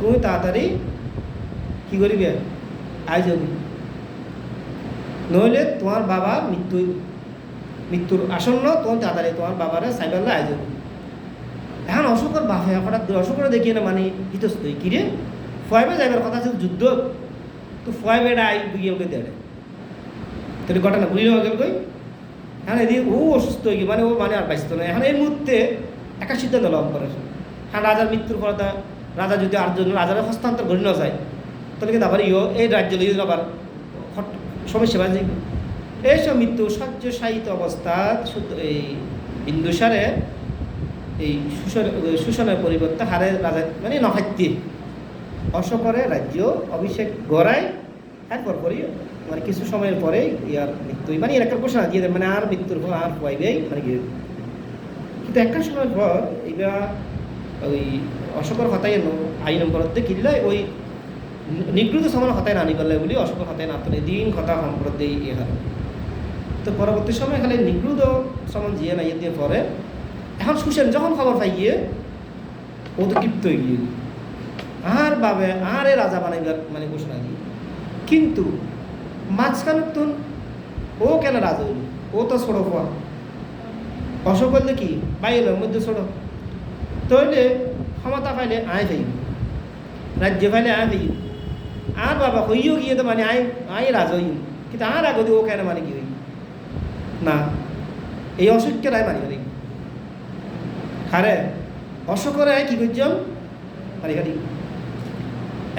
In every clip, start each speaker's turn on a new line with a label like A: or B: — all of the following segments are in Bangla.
A: তুমি তাড়াতাড়ি কি করিবে আই যাবি নইলে তোমার বাবা মৃত্যু, মৃত্যুর আসন্ন তোমার তাড়াতাড়ি তোমার বাবারে সাইবাল্লা আই যাবি এখন অশোকর বাপে, হঠাৎ করে অশোকরে দেখিয়ে না মানে হিতস্ত কিরে ফয়বে যাইবার কথা ছিল যুদ্ধ। তো ফয়বে আই ওকে দেড়ে তাহলে ঘটনা বুঝে গেল কই হ্যাঁ এদিকে ও অসুস্থ হয়ে গিয়ে মানে ও মানে আর বাঁচত না এখন এই মুহূর্তে একটা সিদ্ধান্ত লাভ করে হ্যাঁ রাজার মৃত্যুর তা রাজা যদি আর রাজার হস্তান্তর করে না যায়, তাহলে কিন্তু আবার ইও এই রাজ্য লিয়ে আবার সমস্যা বাজে এইসব মৃত্যু সহ্যসাহিত অবস্থা এই বিন্দুসারে এই শোষণ শোষণের পরিবর্তে হারে রাজা মানে নখাদ্যে অশোকরে রাজ্য অভিষেক গড়ায়, এরপর পরই মানে কিছু সময়ের পরে ইয়ার মৃত্যু মানে এর একটা ঘোষণা দিয়ে দেয় মানে আর মৃত্যুর পর আর পাইবেই মানে কি? কিন্তু একটা সময়ের পর এইবার ওই অশোকর হতাই আইন নম্বরতে কিনলে ওই নিগৃহীত সমান হতায় না নিগলে বলি অশোকর হতায় না তোলে দিন কথা সম্প্রতি ইয়ে তো পরবর্তী সময় খালি নিগৃহীত সমান জিয়ে না ইয়ে পরে এখন সুসেন যখন খবর পাই গিয়ে ও তো ক্ষিপ্ত গিয়ে আর বাবে আরে রাজা বানাইবার মানে ঘোষণা দিয়ে কিন্তু মাঝখানে তো ও কেন রাজা হইল ও তো হওয়া অশোক বললে কি? বাইরের মধ্যে ছোড়ো তাহলে ক্ষমতা পাইলে আয় যাইব রাজ্য পাইলে আয় যাইব আর বাবা হইও গিয়ে তো মানে আয় আয় রাজা হইম কিন্তু আর আগে ও কেন মানে কি হই? না, এই অশোককে রায় মানি পারি হারে অশোকরে কি করছম পারি খালি।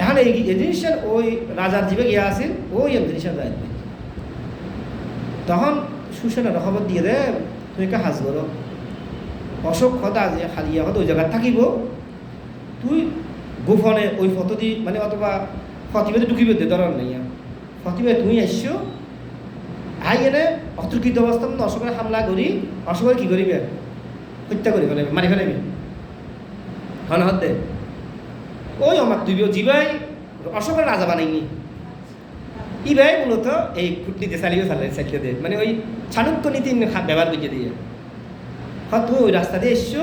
A: এখন এই জিনিসটার ওই রাজার জীবে গিয়া আছিল ওই জিনিসের রায় তখন সুসেনের খবর দিয়ে দে, তুমি কে হাজ করো। অশোক কথা যে হালিয়া হতো ওই জায়গায় থাকিব। তুই গোপনে ওই ফটো দি মানে অথবা ফতিবে ঢুকিবে দে, দরকার নেই আর। ফতিবে তুমি আসছো আই এনে অতর্কিত অবস্থা অশোকের হামলা করি অশোকের কি করিবে হত্যা করি ফেলাবে মারি ফেলাবি হন, হতে ওই আমার তুই জিবাই অশোকের রাজা বানাইনি ই ভাই মূলত এই কূটনীতি চালিয়ে চালে চালিয়ে মানে ওই চাণক্য নীতি ব্যবহার করে দিয়ে। হ্যাঁ তুমি ওই রাস্তা দিয়ে এসছো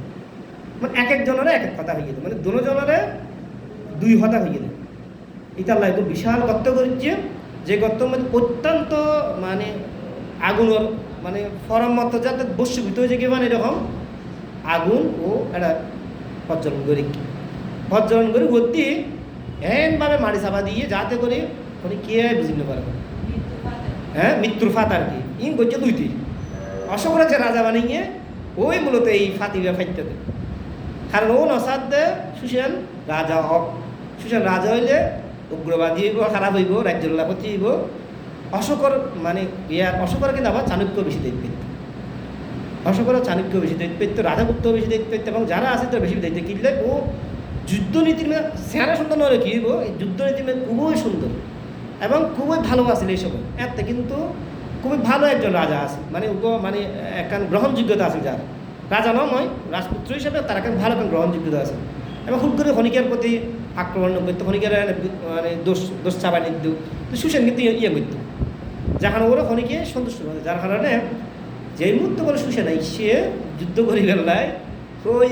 A: মানে এক একজনের এক এক কথা হয়ে যেত মানে দুজনের দুই কথা হয়ে যেত এটা আল্লাহ একটু বিশাল গর্ত করেছে যে গর্তের মধ্যে অত্যন্ত মানে আগুনের মানে ফরম মতো যাতে বস্তুভূত হয়েছে যে মানে এরকম আগুন ও একটা প্রজ্বলন করে প্রজ্বলন করে ভর্তি এমনভাবে মারি চাপা দিয়ে যাতে করে মানে কে বুঝি না পারবে হ্যাঁ মৃত্যুর ফাত আর কি। ইন করছে দুইটি। অশোকরা যে রাজা বানিয়ে ওই মূলত এই ফাতিবা ফাইতে দেয়। কারণ ও নসাদ দে সুসেন রাজা হক। সুসেন রাজা হইলে উগ্রবাদী হইব, খারাপ হইব, রাজ্যের লাভতি হইব। অশোকর মানে ইয়ার অশোকর কিন্তু আবার চাণক্য বেশি পেত অশোকর চাণক্য বেশি দায়িত্ব পেত রাজাগুপ্ত বেশি পেত এবং যারা আছে তারা বেশি দায়িত্ব। কিনলে ও যুদ্ধনীতির মেয়ে সেরা সুন্দর নয় কি হইব? এই যুদ্ধনীতির মেয়ে খুবই সুন্দর এবং খুবই ভালো আছিল এই এতে কিন্তু খুবই ভালো একজন রাজা আছে। মানে উপ মানে একখান গ্রহণযোগ্যতা আছে যার। রাজা নয় রাজপুত্র হিসাবে তার একটা ভালো একটা গ্রহণযোগ্যতা আছে। এবং খুব করে খনিকের প্রতি আক্রমণ করতো খনিকের মানে দোষ দোষ চাপা নিত তো সুসেন কিন্তু ইয়ে করতো যাখানে ওরা খনিকে সন্তুষ্ট করে যার কারণে যেই মুহূর্তে করে সুসেন সে যুদ্ধ করি গেলায় ওই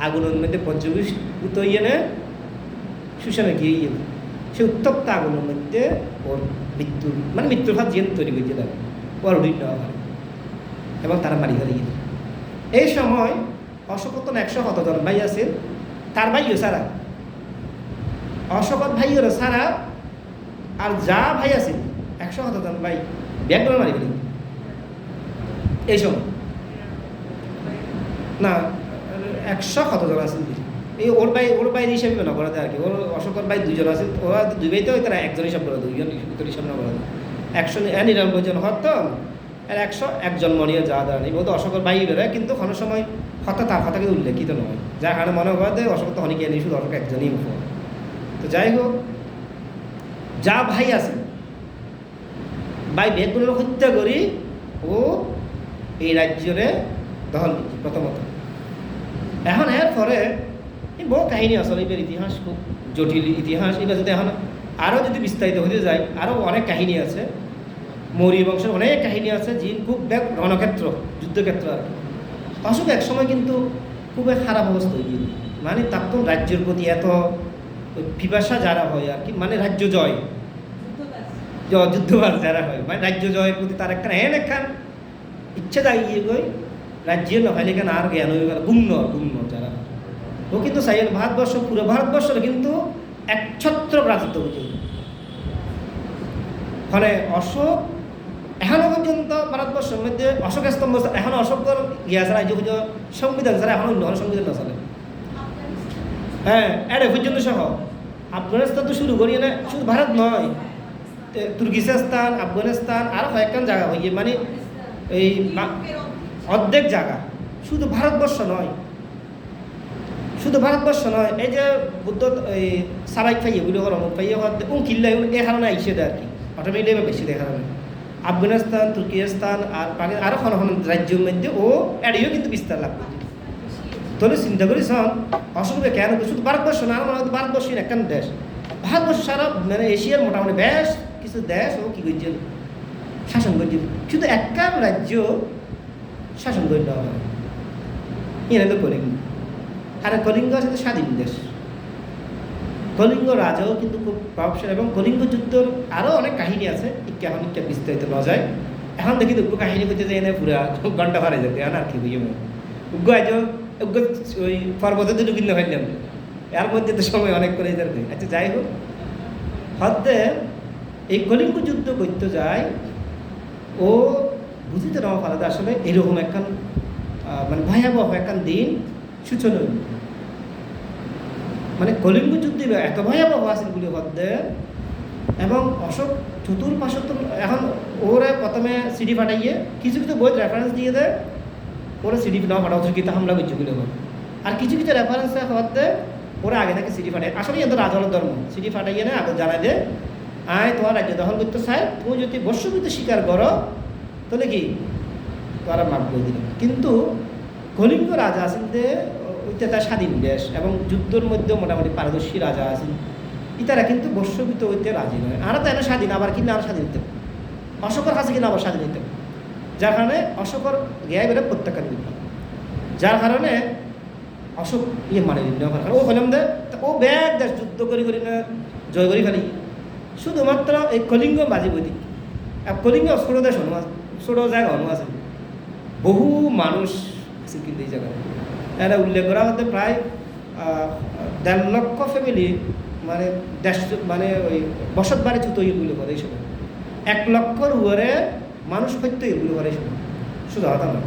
A: আগুনের মধ্যে পর্যবেক্ষিত ইয়ে নে? সুসেনে গিয়ে ইয়ে সে উত্তপ্ত আগুনের মধ্যে ওর মৃত্যু মানে মৃত্যুর ভাত জেন তৈরি করে দিলাম ওর উড়িয়ে নেওয়া হয়। এবং তারা মারি ফেলে গিয়ে এই সময় অশোকতন একশো কতজন? ভাই আছে? তার ভাইও সারা। অশোকত ভাইয়ের সারা আর যা ভাই আছে, একশো কতজন? ভাই, ব্যাগ করে মারি এই সময়। না, একশো কতজন আছে এই ওর ভাই, ওর বাইর হিসাবে না করা যায় আর কি। ওর অশোকর ভাই দুজন আছে। ওরা দুই ভাই তো তারা একজন হিসাব করে দুইজন হিসাব না করা যায় একশো নিরানব্বই জন হত আর একশো একজন মনিয়ে যা দাঁড়ানি ও তো অশোকর ভাই বেরোয়, কিন্তু কোনো সময় হত তার কথা কিন্তু উল্লেখিত নয়। যার কারণে মনে হয় যে অশোক তো অনেকে নেই শুধু অশোক একজনই মুখ তো যাই হোক, যা ভাই আছে, ভাই বেগুনের হত্যা করি ও এই রাজ্যরে করছে প্রথমত। এখন এর পরে এই বহু কাহিনী আসলে এবার ইতিহাস খুব জটিল ইতিহাস। এবার যদি এখন আরও যদি বিস্তারিত হতে যায়, আরও অনেক কাহিনী আছে। মৌর্য বংশের অনেক কাহিনী আছে যে খুব ব্যাক রণক্ষেত্র, যুদ্ধক্ষেত্র আর কি। অশোক একসময় কিন্তু খুবই খারাপ অবস্থা হয়ে মানে তার তো রাজ্যের প্রতি এত পিপাসা যারা হয় আর কি মানে রাজ্য জয়। যুদ্ধবাজ যারা হয় মানে রাজ্য জয়ের প্রতি তার একখান এন একখান ইচ্ছে জাগিয়ে গই রাজ্যে নখাইলে কেন আর জ্ঞান হয়ে গেল গুম্ন গুম্ন যারা। ও কিন্তু সাইল ভারতবর্ষ, পুরো ভারতবর্ষের কিন্তু একছত্র রাজত্ব বুঝে ফলে অশোক এখনও পর্যন্ত ভারতবর্ষের মধ্যে অশোক স্তম্ভ এখন অশোকর ইয়ে রাজ্য পুজো সংবিধান ছাড়া এখন অন্য সংবিধান না চলে হ্যাঁ এটা পর্যন্ত সহ। আফগানিস্তান তো শুরু করি না শুধু ভারত নয় তুর্কিস্তান, আফগানিস্তান আরও কয়েকখান জায়গা হইয়ে মানে এই অর্ধেক জায়গা। শুধু ভারতবর্ষ নয়। শুধু ভারতবর্ষ নয়, এই যে বুদ্ধ এই সাবাইক খাইয়ে বলে হল অমুক উন কিল্লা এ কারণে আইসে দেয় আর কি। অটোমেটিক বেশি দেয় কারণে আফগানিস্তান, তুর্কিস্তান আর পাকিস্তান আরও কোনো রাজ্যের মধ্যে ও এড়িয়েও কিন্তু বিস্তার লাভ করছে তাহলে চিন্তা করি, শোন, অসুবিধা কেন শুধু ভারতবর্ষ না, আমার ভারতবর্ষের একখান দেশ। ভারতবর্ষ সারা মানে এশিয়ার মোটামুটি বেশ কিছু দেশ ও কী করছে? শাসন করছে। শুধু একখান রাজ্য শাসন করে এনে তো কলিঙ্গ। আর কলিঙ্গ আছে স্বাধীন দেশ। কলিঙ্গ রাজাও কিন্তু খুব প্রভাবশালী এবং কলিঙ্গ যুদ্ধর আরও অনেক কাহিনী আছে। ইকে এখন ইকে বিস্তারিত না যায়। এখন দেখি উগ্র কাহিনী করতে যে এনে পুরা ঘণ্টা ভারে যেতে আর কি বুঝে উগ্র আজ উগ্র ওই পর্বতে ঢুকিন না ফেললাম এর মধ্যে তো সময় অনেক করে যাবে। আচ্ছা যাই হোক। হদ্দে এই কলিঙ্গ যুদ্ধ করতে যায়, ও বুঝিতে না পারে আসলে এরকম একখান মানে ভয়াবহ একখান দিন সূচনা। মানে কলিঙ্গ যুদ্ধে এত ভয়াবহ বলে হদ্দে এবং অশোক চতুর্পাশে তো এখন ওরা প্রথমে সিডি ফাটাইয়ে কিছু কিছু বই রেফারেন্স দিয়ে দেয়, ওরা সিডি না ফাটাও তুর্কিতে হামলা করছে বলে আর কিছু কিছু রেফারেন্স হতে ওরা আগে থেকে সিডি ফাটায় আসলে এত রাজলের ধর্ম, সিডি ফাটাইয়ে না আগে জানাই দে আয়, তোমার রাজ্য দখল করতে চাই, তুমি যদি বর্ষবিত স্বীকার করো, তাহলে কি? তারা মাফ করে দিল কিন্তু কলিঙ্গ রাজা আছেন তার স্বাধীন দেশ এবং যুদ্ধের মধ্যেও মোটামুটি পারদর্শী রাজা আছেন। ইতারা কিন্তু বর্ষবিত হইতে রাজি নয়। আর তো এনে স্বাধীন, আবার কিনা আর স্বাধীন হতে অশোকর কাছে কিনা আবার স্বাধীন হতে যার কারণে অশোকর জ্ঞায় বেড়ে প্রত্যাখ্যান করতে যার কারণে অশোক ইয়ে মানে ও হলাম দে ও ব্যাগ দেশ, যুদ্ধ করি করি না, জয় করি ফেলি শুধুমাত্র এই কলিঙ্গ বাজি বৈদিক। আর কলিঙ্গ ছোট দেশ হনু আছে ছোট জায়গা হনু আছে। বহু মানুষ আছে কিন্তু এই জায়গায়। এটা উল্লেখ করা হতে প্রায় দেড় লক্ষ ফ্যামিলি মানে দেশ মানে ওই বসত বাড়ি ছুতো এগুলো করে এই সময়। এক লক্ষর উপরে মানুষ হইতো এগুলো করে এই সময়। শুধু হতা না।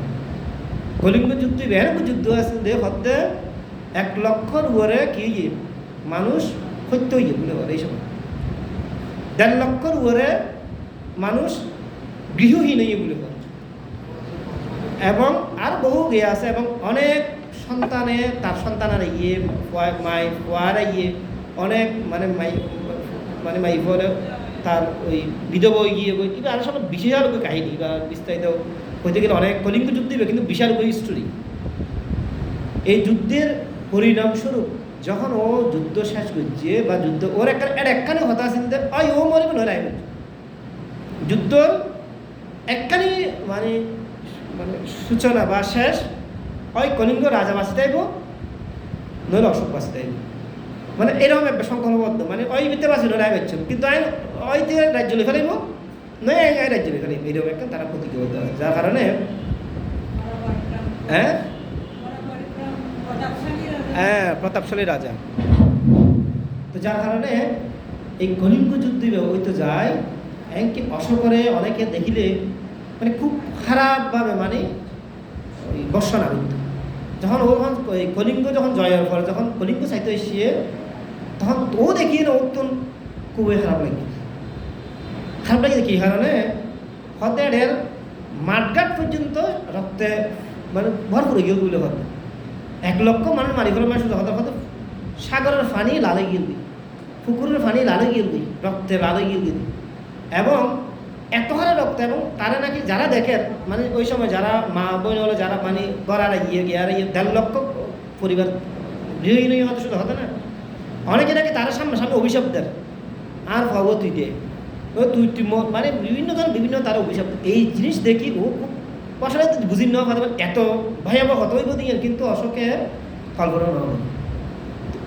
A: কলিঙ্গ যুদ্ধ এরকম যুদ্ধ আছে যে হতে এক লক্ষর উপরে কি মানুষ হইতো এগুলো করে এই সময়। দেড় লক্ষর উপরে মানুষ গৃহহীন এগুলো করে এবং আর বহু ইয়ে আছে এবং অনেক সন্তানে, তার সন্তানের ইয়ে মাই ফুয়ারা ইয়ে অনেক মানে মাই মানে মাই ফুয়ারে তার ওই বিধব গই কিন্তু আর সব বিশাল কাহিনী বা বিস্তারিত হইতে গেলে অনেক কলিঙ্গ যুদ্ধ দিবে, কিন্তু বিশাল করে স্টোরি এই যুদ্ধের পরিণামস্বরূপ যখন ও যুদ্ধ শেষ করছে বা যুদ্ধ, ওর একখানে হতাশ চিন্তা ওই ও মরিবে নয় যুদ্ধর একখানি মানে মানে সূচনা বা শেষ ওই কলিঙ্গ রাজা বাঁচতে আইব নইলে অশোক বাঁচতে আইব মানে এরকম একটা সংকল্পবদ্ধ মানে ওই ভিতরে বাঁচি নয় পাচ্ছেন কিন্তু আইন, ওই যে রাজ্য লেখা লাগব নয় আই রাজ্য লেখা লাগবে এরকম একটা তারা প্রতিযোগিতা হয়। যার কারণে হ্যাঁ? হ্যাঁ প্রতাপশালী রাজা। তো যার কারণে এই কলিঙ্গ যুদ্ধে ব্যবহৃত যায়, এমনকি অশোকরে অনেকে দেখিলে মানে খুব খারাপভাবে মানে ওই করত যখন ও যখন কলিঙ্গ যখন জয়ের পরে যখন কলিঙ্গ চাইতে এসে তখন ও দেখি না ওর খুবই খারাপ লাগে। খারাপ লাগে কি? কারণে হতে এর মাঠঘাট পর্যন্ত রক্তে মানে ভরপুর গিয়ে বলে হতে এক লক্ষ মানুষ মারি ফেলে মানুষ হতে হতে সাগরের পানি লালে গিয়ে পুকুরের পানি লালে গিয়ে রক্তে লালে গিয়ে এবং এত হারে রক্ত এবং তারা নাকি যারা দেখেন মানে ওই সময় যারা মা বোন হলো যারা মানে গড়ারা গিয়ে আর ইয়ে দেড় লক্ষ পরিবার গৃহহীন হতে শুধু হতো না? অনেকে নাকি তারা সামনে সামনে অভিশাপ দেয় আর পাবো তুই দে ও তুই তুই মানে বিভিন্ন জন বিভিন্ন তার অভিশাপ। এই জিনিস দেখি ও খুব বুঝি নেওয়া কথা এত ভয়াবহ হত হইব দিয়ে কিন্তু অশোকের কল্পনা না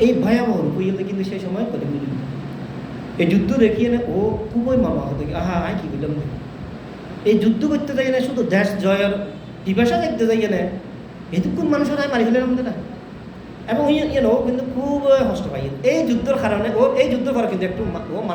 A: এই ভয়াবহ রূপ কিন্তু সেই সময় বুঝি এই যুদ্ধ দেখিয়ে না, ও খুবই মামা হতে আহা, আয় কি বললাম এই যুদ্ধ করতে যাই না, শুধু দেশ জয়ের পিপাসা দেখতে যাই না এটুকুন মানুষের আয় মারি ফেলেন না। এবং ইয়ে ও কিন্তু খুব হস্ত পাই এই যুদ্ধের কারণে, ও, এই যুদ্ধ করে কিন্তু একটু ও মানুষ